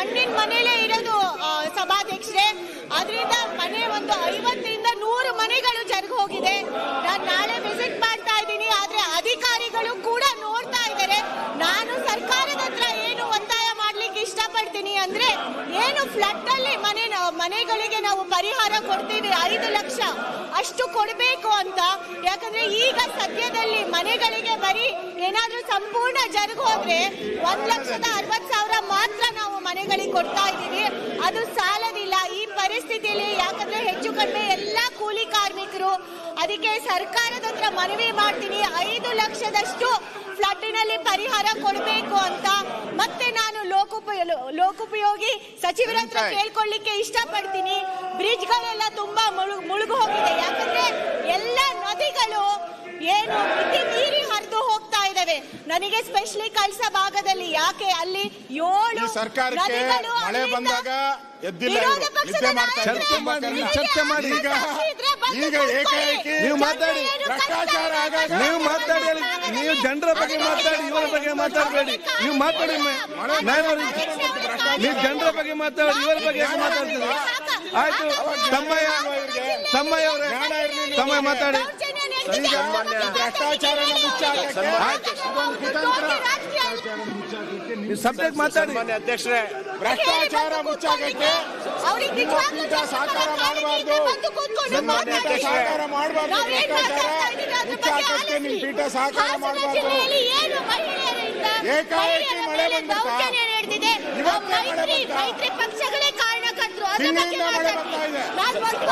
ಮಣ್ಣಿನ ಮನೆಯಲ್ಲೇ ಇರೋದು ಸಭಾಧ್ಯಕ್ಷರೇ. ಅದರಿಂದ ಮನೆ ಒಂದು ಐವತ್ತರಿಂದ ನೂರು ಮನೆಗಳು ಜರುಗು ಹೋಗಿದೆ. ನಾನು ನಾಳೆ ವಿಸಿಟ್ ಮಾಡ್ತಾ ಇದ್ದೀನಿ, ಆದ್ರೆ ಅಧಿಕಾರಿಗಳು ಕೂಡ ನೋಡ್ತಾ ಇದ್ದಾರೆ. ನಾನು ಸರ್ಕಾರದ ಹತ್ರ ಏನು ಒತ್ತಾಯ ಮಾಡ್ಲಿಕ್ಕೆ ಇಷ್ಟಪಡ್ತೀನಿ ಅಂದ್ರೆ, ಏನು ಫ್ಲಡ್ ಅಲ್ಲಿ ಮನೆ, ಮನೆಗಳಿಗೆ ನಾವು ಪರಿಹಾರ ಕೊಡ್ತೀವಿ, ಐದು ಲಕ್ಷ ಅಷ್ಟು ಕೊಡಬೇಕು ಅಂತ. ಯಾಕಂದ್ರೆ ಈಗ ಸದ್ಯದಲ್ಲಿ ಮನೆಗಳಿಗೆ ಬರೀ ಏನಾದ್ರೂ ಸಂಪೂರ್ಣ ಜರುಗು ಹೋದ್ರೆ ಒಂದ್ ಲಕ್ಷದ ಅರವತ್ ಸಾವಿರ ಮಾತ್ರ ನಾವು ಕೊಡ್ತಾ ಇದ್ದೀವಿ. ಅದು ಸಾಲದಿಲ್ಲ ಈ ಪರಿಸ್ಥಿತಿಯಲ್ಲಿ ಯಾಕಂದ್ರೆ ಹೆಚ್ಚು ಕಡಿಮೆ ಎಲ್ಲ ಕೂಲಿ ಕಾರ್ಮಿಕರು ಅದಕ್ಕೆ ಸರ್ಕಾರದ ಹತ್ರ ಮನವಿ ಮಾಡ್ತೀನಿ. ಐದು ಲಕ್ಷದಷ್ಟು ಫ್ಲಡ್ನಲ್ಲಿ ಪರಿಹಾರ ಕೊಡಬೇಕು ಅಂತ ಮತ್ತೆ ನಾನು ಲೋಕೋಪಯೋಗಿ ಲೋಕೋಪಯೋಗಿ ಸಚಿವರ ಹತ್ರ ಕೇಳ್ಕೊಳ್ಳಿಕ್ಕೆ ಇಷ್ಟಪಡ್ತೀನಿ. ಬ್ರಿಡ್ಜ್ಗಳೆಲ್ಲ ತುಂಬಾ ಮುಳುಗ್ ಮುಳುಗು ಹೋಗಿದೆ. ಯಾಕಂದ್ರೆ ಎಲ್ಲ ನದಿಗಳು ಏನು ಮಿತಿ ಹೋಗ್ತಾ ನನಗೆ ಸ್ಪೆಷಲಿ ಕಳಿಸ ಭಾಗದಲ್ಲಿ ಯಾಕೆ ಅಲ್ಲಿ ಏಳು ಸರ್ಕಾರಕ್ಕೆ ಮಳೆ ಬಂದಾಗ ವಿರೋಧ ಪಕ್ಷದ ಚರ್ಚೆ ಮಾಡಿ, ನಿಮಗೆ ಚರ್ಚೆ ಮಾಡಿ. ಈಗ- ಏಕಾಏಕಿ ನೀವು ಮಾತಾಡಿ. ಭ್ರಷ್ಟಾಚಾರ ಆಗಾಗ ನೀವು ಮಾತಾಡಿ ನೀವು ಜನರ ಬಗ್ಗೆ ಮಾತಾಡಿ ಇವರ ಬಗ್ಗೆ ಮಾತಾಡಬೇಡಿ. ನೀವು ಮಾತಾಡಿ ನಾನು ನೀವು ಜನರ ಬಗ್ಗೆ ಮಾತಾಡಿ ಇವರ ಬಗ್ಗೆ ಯಾಕೆ ಮಾತಾಡ್ತೀರಿ? ಆಯ್ತು ತಮ್ಮಯ್ಯ ತಮ್ಮಯ್ಯ ಅವರೇ. ತಮ್ಮಯ್ಯ ಮಾತಾಡಿ. ನೀವು ಸಬ್ಜೆಕ್ಟ್ ಮಾತಾಡಿ ಅಧ್ಯಕ್ಷರೇ ಭ್ರಷ್ಟಾಚಾರ ಮುಚ್ಚಾಕಕ್ಕೆ ನಿಮ್ಮ ಪೀಠ ಸಹಕಾರ ಮಾಡಬಾರ್ದು ಅಧ್ಯಕ್ಷರೇ. ಸಹಕಾರ ಮಾಡಬಾರ್ದು ಭ್ರಷ್ಟಾಚಾರ ಮುಚ್ಚಾಕಕ್ಕೆ ನಿಮ್ ಪೀಠ ಸಹಕಾರ ಮಾಡಬಾರ್ದು ಏಕಾಏಕಿ ಮಳೆ ಬಂದ್ಬಿಡ್ತಾ? ಇವತ್ತೇ ಮಳೆ ಬಂತಾ? ಬರ್ತಾ ಇದೆ.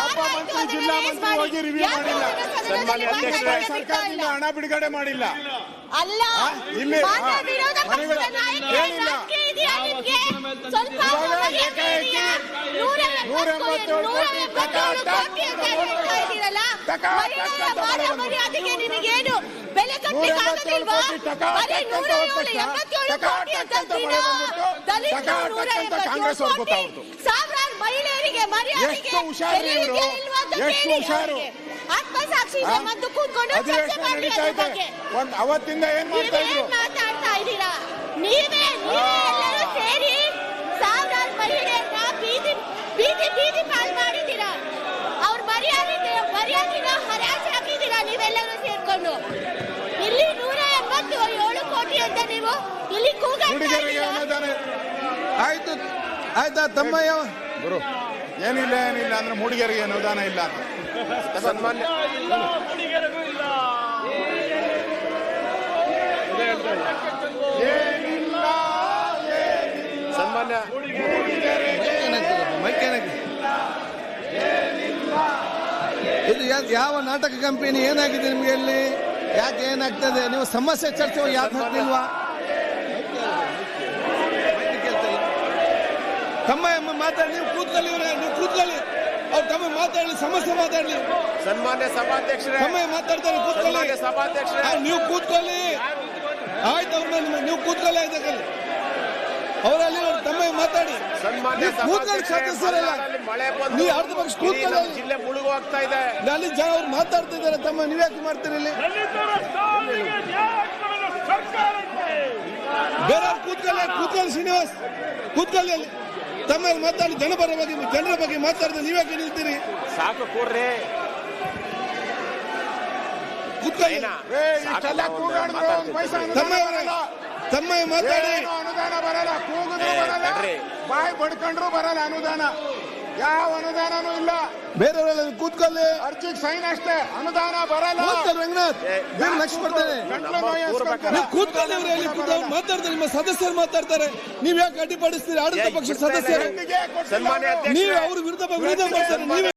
ಒಬ್ಬ ಮಂತ್ರಿ, ಜಿಲ್ಲಾ ಮಂತ್ರಿ ಹೋಗಿ ರಿವ್ಯೂ ಮಾಡಿಲ್ಲ. ಸನ್ಮಾನ್ಯ ಅಧ್ಯಕ್ಷರೇ, ಸರ್ಕಾರದಿಂದ ಇಲ್ಲ? ಹಣ ಬಿಡುಗಡೆ ಮಾಡಿಲ್ಲ ಅಲ್ಲ ವಿರೋಧ ಪಕ್ಷದ ನಾಯಕರೇ, ಇದೆಯಾ ನಿಮ್ಗೆ? ಸ್ವಲ್ಪ ನೂರ ಎಂಬತ್ತೇಳು ಎಂಬತ್ತೇಳು ಕೋಟಿ ಕೋಟಿ ಟಕ, ಕೋಟಿ ಅಂತ ಹೇಳ್ತಾ ಇದ್ದೀರಲ್ಲ? ಟಕ, ಮಹಿಳೆಯರ ಟಕ ಮಾನ ಮರ್ಯಾದೆಗೆ ನಿಮಗೇನು ಬೆಲೆ ನೂರ ಎಂಬತ್ತೇಳು ಕಟ್ಟಲಿಕ್ಕಾಗೋದಿಲ್ವಾ? ಕೋಟಿ ಬರೀ ನೂರ ಎಂಬತ್ತೇಳು ನೂರ ಎಂಬತ್ತೇಳು. ಸಾವಿರಾರು ಮಹಿಳೆಯರಿಗೆ ಮರ್ಯಾದೆಗೆ ಎಷ್ಟು ಹುಷಾರು ಎಷ್ಟು ಹುಷಾರು? ಅಧಿವೇಶನ ಕೂತ್ಕೊಂಡು ನಡೀತಾ ಅದ್ರ ಇದೆ. ಬಗ್ಗೆ. ಒಂದ್ ಅವತ್ತಿಂದ ಏನ್ ಮಾಡ್ತಾ ಇದ್ರು? ಮಾತಾಡ್ತಾ ಇದ್ದೀರಾ? ನೀವೇ ನೀವೇ ಎಲ್ಲರೂ ಸೇರಿ ಸಾವಿರಾರು ಮಹಿಳೆಯನ್ನ ಬೀದಿ ಬೀದಿ ಬೀದಿ ಪಾಲ್ ಮಾಡಿದ್ದೀರಾ? ಅವ್ರ ಮರ್ಯಾದೆ ಮರ್ಯಾದಿನ ಹರಾಜು ಹಾಕಿದ್ದೀರಾ ನೀವೆಲ್ಲರೂ ಸೇರ್ಕೊಂಡು? ಇಲ್ಲಿ ನೂರ ಎಂಬತ್ತು ಏಳು ಕೋಟಿ ಅಂತ ನೀವು ಇಲ್ಲಿ ಕೂಗಾಡ್ತಾ ಆಯ್ತು ಆಯ್ತಾ ತಮ್ಮಯ್ಯ ಗುರು ಏನಿಲ್ಲ ಏನಿಲ್ಲ ಅಂದ್ರೆ ಮೂಡಿಗೆರಿಗೆ ಅನುದಾನ ಇಲ್ಲ ಅಂತ. ಸನ್ಮಾನ್ಯ ಸನ್ಮಾನ್ಯ? ಇದು ಯಾಕೆ ಯಾವ ನಾಟಕ ಕಂಪನಿ ಏನಾಗಿದೆ ನಿಮ್ಗೆ ಇಲ್ಲಿ? ಯಾಕೆ ಏನಾಗ್ತದೆ? ನೀವು ಸಮಸ್ಯೆ ಚರ್ಚೆ ಯಾಕೆ ಹಾಕ್ಲಿಲ್ವಾ ತಮ್ಮ ಮಾತಾಡಿ ನೀವು ಕೂತ್ಕೊಳ್ಳಿ ಇವ್ರೆ, ನೀವು ಕೂತ್ಕೊಳ್ಳಿ. ಅವ್ರು ತಮ್ಮ ಮಾತಾಡಲಿ ಸಮಸ್ಯೆ ಮಾತಾಡಲಿ. ಸನ್ಮಾನ್ಯ ಸಭಾಧ್ಯಕ್ಷರೇ ತಮ್ಮ ಮಾತಾಡ್ತಾರೆ ಕೂತ್ಕೊಳ್ಳಿ. ಸಭಾಧ್ಯಕ್ಷರೇ. ನೀವು ಕೂತ್ಕೊಳ್ಳಿ. ಆಯ್ತು ಅವ್ರ ಮೇಲೆ ನೀವು ಕೂತ್ಕೊಳ್ಳಿ ಆಯ್ತಕ್ಕಲ್ಲಿ ಅವರಲ್ಲಿ ಅವ್ರ ತಮ್ಮ ಮಾತಾಡಿ. ಸನ್ಮಾನ್ಯ ಕೂತ್ಕೊಳ್ಳಿ ಸದಸ್ಯರೆಲ್ಲ ಮಳೆ ಬಂದು ನೀವು ಅರ್ಧ ಪಕ್ಷ ಕೂತ್ಕೊಳ್ಳಿ. ಜಿಲ್ಲೆ ಮುಳುಗು ಹೋಗ್ತಾ ಇದೆ. ಅಲ್ಲಿ ಜನ ಅವ್ರು ಮಾತಾಡ್ತಿದ್ದಾರೆ ತಮ್ಮ ನೀವ್ ಯಾಕೆ ಮಾಡ್ತೀರಿ ಇಲ್ಲಿ? ಬೇರೆ ಕೂತ್ಕೊಳ್ಳಿ ಕೂತ್ಕೊಳ್ಳಿ ಶ್ರೀನಿವಾಸ್. ಕೂತ್ಕೊಳ್ಳಿ ಅಲ್ಲಿ. ತಮ್ಮ ಮಾತಾಡಿ ಜನಪರ ಬಗ್ಗೆ ಜನರ ಬಗ್ಗೆ ಮಾತಾಡಿದ್ರೆ ನೀವ್ಯಾಕೆ ನಿಲ್ತೀರಿ? ಸಾಕು ಕೊಡ್ರಿ ಕೂತ್ಕೊಳ್ಳಿ. ತಮ್ಮ ಮಾತಾಡಿ. ಅನುದಾನ ಬರಲ್ಲ ಕೂಗಿದ್ರು ಬರಲ್ಲ. ಬಾಯಿ ಬಡ್ಕೊಂಡ್ರು ಬರಲ್ಲ ಅನುದಾನ. ಯಾವ ಅನುದಾನನೂ ಇಲ್ಲ. ಬೇರೆಯವರೆಲ್ಲ ಕೂತ್ಕೊಳ್ಳಿ. ಅರ್ಜಿಗೆ ಸೈನ್ ಅಷ್ಟೇ. ಅನುದಾನ ಬರಲ್ಲ. ಕೂತ್ಕೊಳ್ಳಿ ರಂಗನಾಥ್ ಬೇರೆ ಲಕ್ಷ ನೀವು ಕೂತ್ಕೊಳ್ಳಿ ಅವ್ರು ಎಲ್ಲಿ ಕೂತ್ಕೊಂಡು ಮಾತಾಡ್ತಾರೆ ನಿಮ್ಮ ಸದಸ್ಯರು ಮಾತಾಡ್ತಾರೆ. ನೀವ್ ಯಾಕೆ ಅಡ್ಡಿಪಡಿಸ್ತೀರಿ ಆಡಳಿತ ಪಕ್ಷದ ಸದಸ್ಯರು. ನೀವ್ ಸನ್ಮಾನ್ಯ. ಅಧ್ಯಕ್ಷರೇ. ನೀವು ಅವ್ರ ವಿರುದ್ಧ ವಿರೋಧ ಮಾಡ್ತಾರೆ ನೀವೇ